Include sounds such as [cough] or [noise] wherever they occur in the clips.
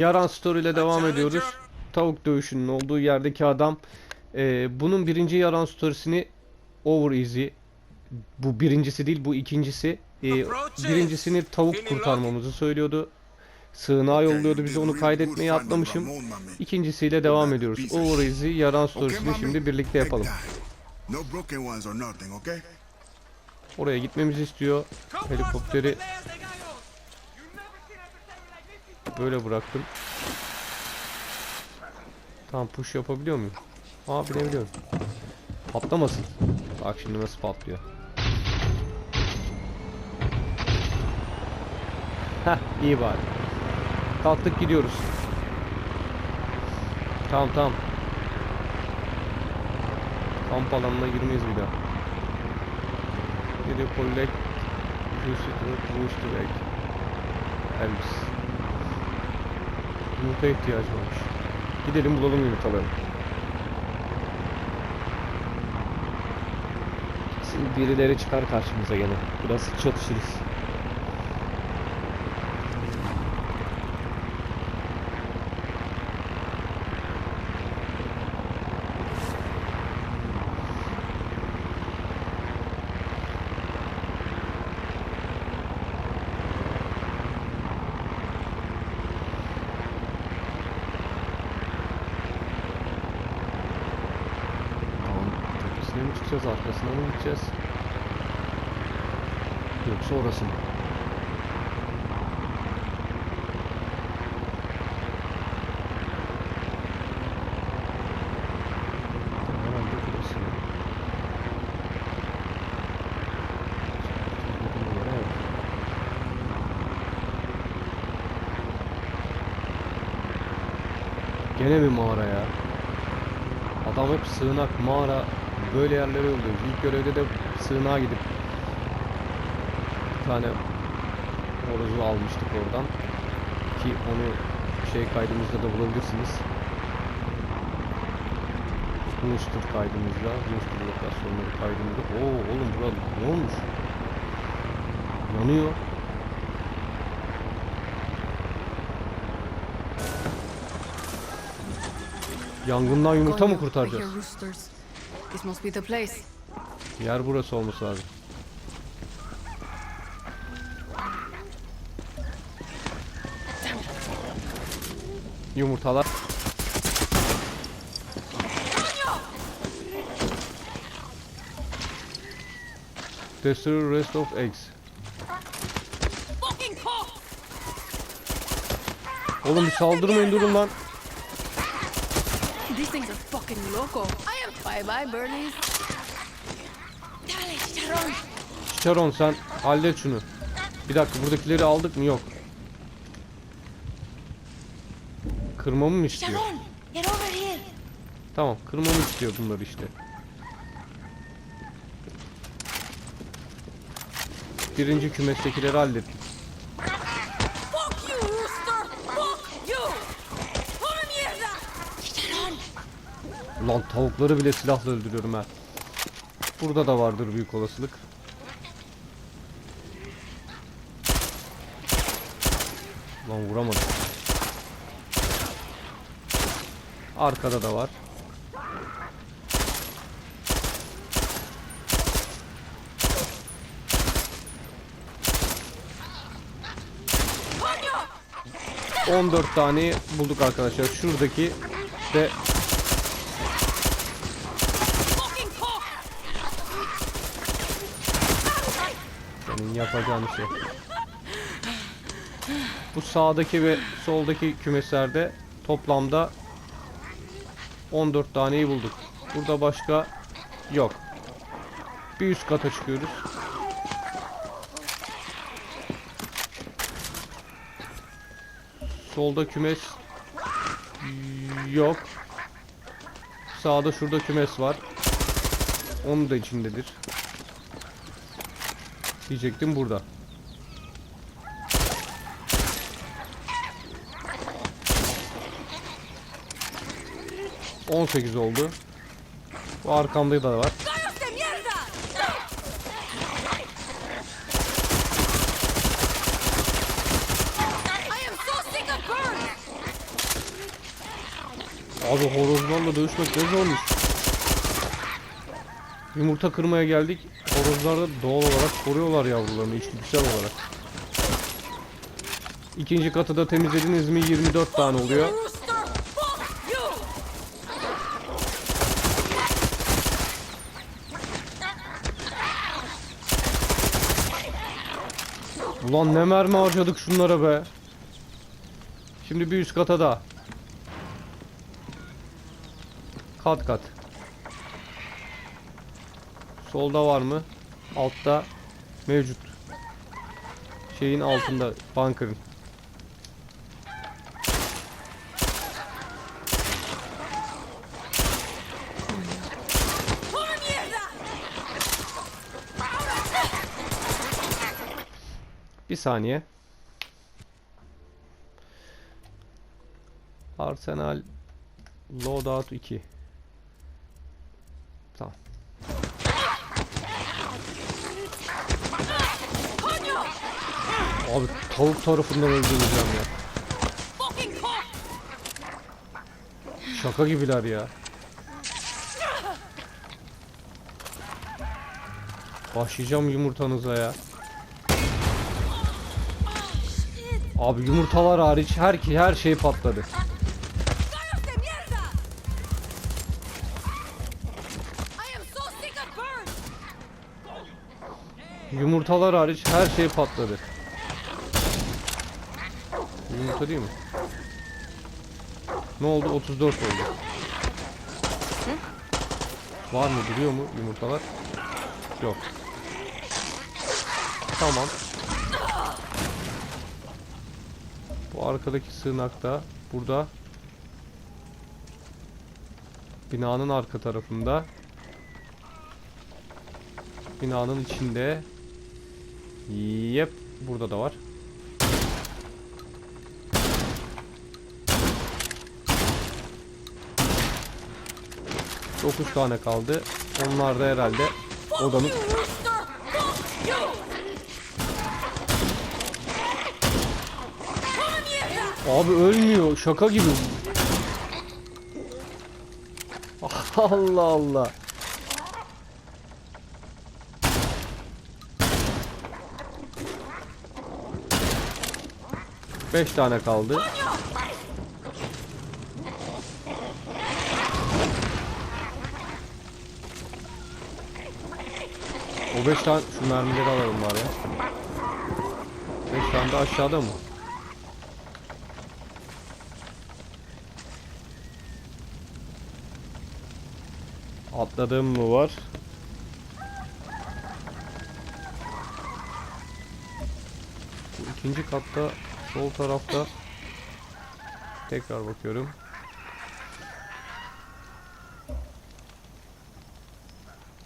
Yaran Story ile devam ediyoruz. Tavuk dövüşünün olduğu yerdeki adam. Ee, bunun birinci Yaran Story'sini Over Easy. Bu birincisi değil bu ikincisi. Ee, birincisini tavuk kurtarmamızı söylüyordu. Sığınağa yolluyordu bize onu kaydetmeyi atlamışım. İkincisiyle devam ediyoruz. Over Easy Yaran Story'sini şimdi birlikte yapalım. Oraya gitmemizi istiyor. Helikopteri böyle bıraktım. Tamam push yapabiliyor muyum? Aa binebiliyorum. Patlamasın. Bak şimdi nasıl patlıyor. Heh iyi bari. Kalktık gidiyoruz. Tamam tamam. Kamp alanına girmeyiz bir daha. Geri collect Boosted Boost Egg Elvis Yumurta ihtiyacı varmış. Gidelim bulalım yumurtaları. Şimdi birileri çıkar karşımıza gene. Biraz çatışırız. Tamam. Çıkacağız? Arkasına mı gideceğiz? Yoksa orası mı? Gene mi mağara ya? Adam hep sığınak, mağara böyle yerlere yolluyor. İlk görevde de sığınağa gidip bir tane horozu almıştık oradan. Ki onu şey kaydımızda da bulabilirsiniz. Booster kaydımızda, Booster lokasyonları kaydımızda. Oo oğlum burada ne olmuş? Yanıyor. Yangından yumurta mı kurtaracağız? This must be the place. Yer burası olması lazım. Yumurtalar. Destroy rest of eggs. Fucking cock! Oğlum bir saldırmayın durun lan. These things are fucking loco. Birdies. Dale, chicharrón. Sharon sen hallet şunu. Bir dakika buradakileri aldık mı? Yok. Kırmamı mı istiyor? Tamam kırmamı istiyor bunlar işte. Birinci kümestekileri hallettik. Fuck you, rooster. Fuck you. Come mierda. Chicharrón. Lan tavukları bile silahla öldürüyorum ha. Burada da vardır büyük olasılık. Lan vuramadım. Arkada da var. Coño. 14 tane bulduk arkadaşlar. Şuradaki de senin şey. Bu sağdaki ve soldaki kümeslerde toplamda 14 taneyi bulduk. Burada başka yok. Bir üst kata çıkıyoruz. Solda kümes yok. Sağda şurada kümes var. Onun da içindedir. Diyecektim burada. On sekiz oldu. Bu arkamda da var. Abi horozlarla dövüşmek ne zormuş. Yumurta kırmaya geldik. Horozlar da doğal olarak koruyorlar yavrularını içgüdüsel olarak. İkinci katı da temizlediniz mi 24 tane oluyor. Ulan ne mermi harcadık şunlara be. Şimdi bir üst kata da. Kat kat. Solda var mı? Altta mevcut. Şeyin altında bunker'ın. Bir saniye. Arsenal Loadout 2. Abi tavuk tarafından öldüreceğim ya. Şaka gibiler ya. Başlayacağım yumurtanıza ya. Abi yumurtalar hariç her her şey patladı. Yumurtalar hariç her şey patladı. Yumurta değil mi? Ne oldu? 34 oldu. Var mı? Duruyor mu yumurtalar? Yok. Tamam. Bu arkadaki sığınakta burada binanın arka tarafında binanın içinde Yep, burada da var. Dokuz tane kaldı. Onlar da herhalde odanın! Abi ölmüyor. Şaka gibi. [laughs] Allah Allah. Beş tane kaldı. O beş tane şu mermileri alalım var ya. Beş tane de aşağıda mı? Atladığım mı var? Bu ikinci katta sol tarafta tekrar bakıyorum.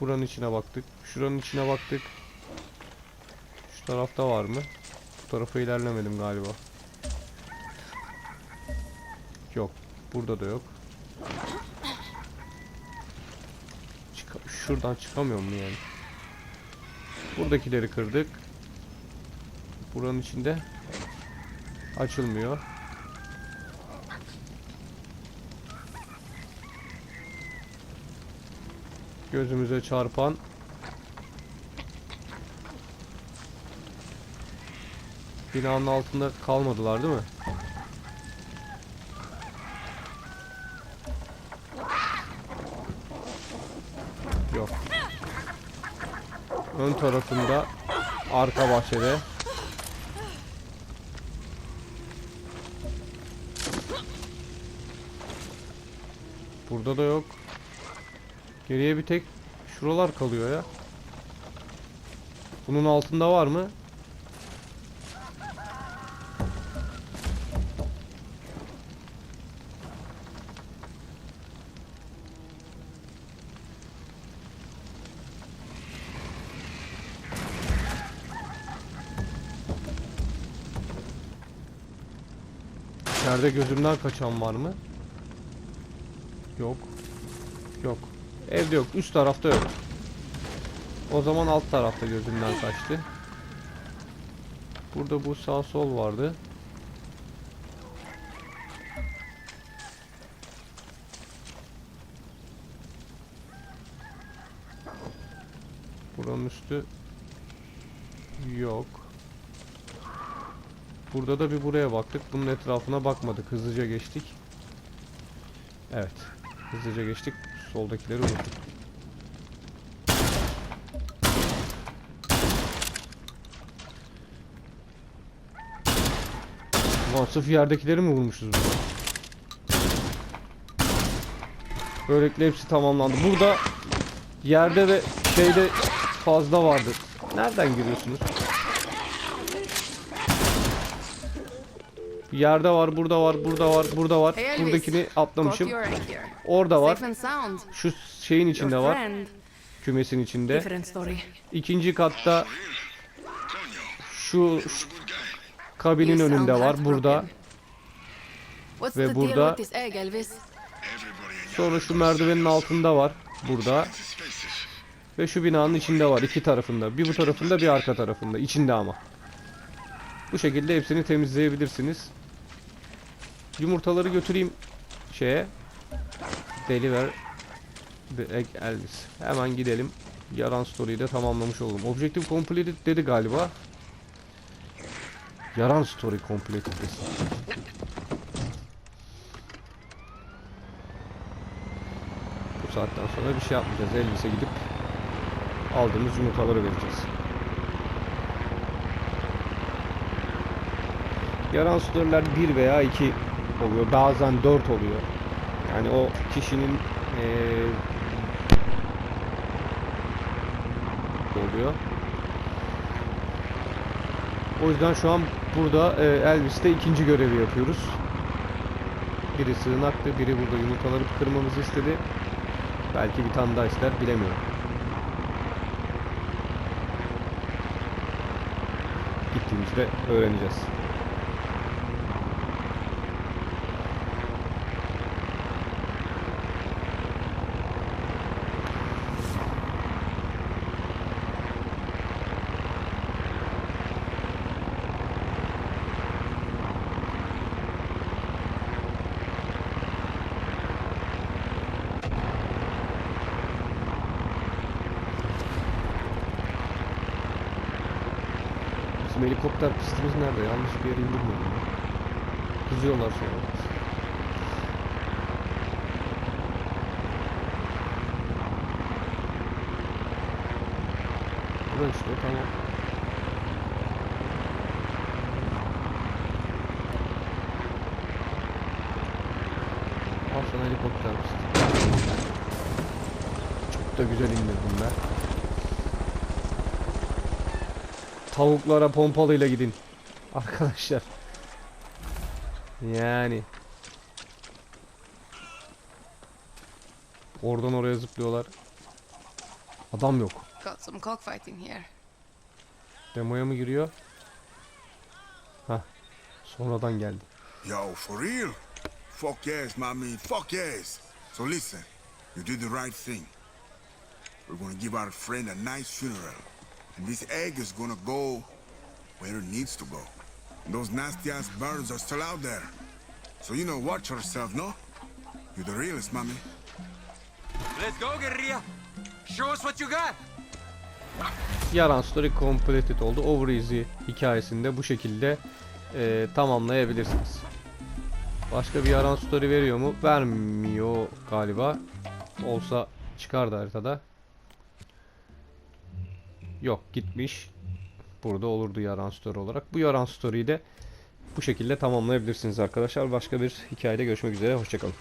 Buranın içine baktık. Şuranın içine baktık. Şu tarafta var mı? Bu tarafa ilerlemedim galiba. Yok. Burada da yok. Çıka- şuradan çıkamıyor mu yani? Buradakileri kırdık. Buranın içinde açılmıyor. Gözümüze çarpan binanın altında kalmadılar değil mi? Yok. Ön tarafında arka bahçede. Burada da yok. Geriye bir tek şuralar kalıyor ya. Bunun altında var mı? İçeride gözümden kaçan var mı? Yok. Yok. Evde yok. Üst tarafta yok. O zaman alt tarafta gözümden kaçtı. Burada bu sağ sol vardı. Buranın üstü yok. Burada da bir buraya baktık. Bunun etrafına bakmadık. Hızlıca geçtik. Evet. Hızlıca geçtik. Soldakileri unuttuk. Ulan sırf yerdekileri mi vurmuşuz burada? Böylelikle hepsi tamamlandı. Burada yerde ve şeyde fazla vardı. Nereden giriyorsunuz? Yerde var, burada var, burada var, burada var. Buradakini atlamışım. Orada var. Şu şeyin içinde var. Kümesin içinde. İkinci katta şu şu kabinin önünde var. Burada. Ve burada-? Sonra şu merdivenin altında var. Burada. Ve şu binanın içinde var. iki tarafında. Bir bu tarafında bir arka tarafında. İçinde ama. Bu şekilde hepsini temizleyebilirsiniz. Yumurtaları götüreyim şeye. Deliver egg Elvis. Hemen gidelim. Yaran story'yi de tamamlamış olalım. Objective completed dedi galiba. Yaran story completed. Bu saatten sonra bir şey yapmayacağız. Elvis'e gidip aldığımız yumurtaları vereceğiz. Yaran story'ler 1 veya 2 oluyor. Bazen 4 oluyor. Yani o kişinin eee oluyor. O yüzden şu an burada e, Elvis'te ikinci görevi yapıyoruz. Biri sığınaktı, biri burada yumurtaları kırmamızı istedi. Belki bir tane daha ister, bilemiyorum. Gittiğimizde öğreneceğiz. Helikopter pistimiz nerede? Yanlış bir yere indirmeyelim. ya. Kızıyorlar sonra. Burası işte tamam. Al sana helikopter pisti. Çok da güzel indirdim ben. Tavuklara pompalıyla gidin. Arkadaşlar. Yani. Oradan oraya zıplıyorlar. Adam yok. Got some cockfighting here. Demoya mı giriyor? Hah. Sonradan geldi. Yo, for real? Fuck yes, mommy. Fuck yes. So listen, you did the right thing. We're gonna give our friend a nice funeral. And this egg is gonna go where it needs to go. Those nasty ass birds are still out there. So you know, watch yourself, no? You're the realest, mommy. Let's go, guerrilla. Show us what you got. Yaran Story completed oldu. Over Easy hikayesinde bu şekilde e, tamamlayabilirsiniz. Başka bir Yaran Story veriyor mu? Vermiyor galiba. Olsa çıkardı haritada. Yok gitmiş. Burada olurdu Yaran Story olarak. Bu Yaran Story'yi de bu şekilde tamamlayabilirsiniz arkadaşlar. Başka bir hikayede görüşmek üzere. Hoşçakalın.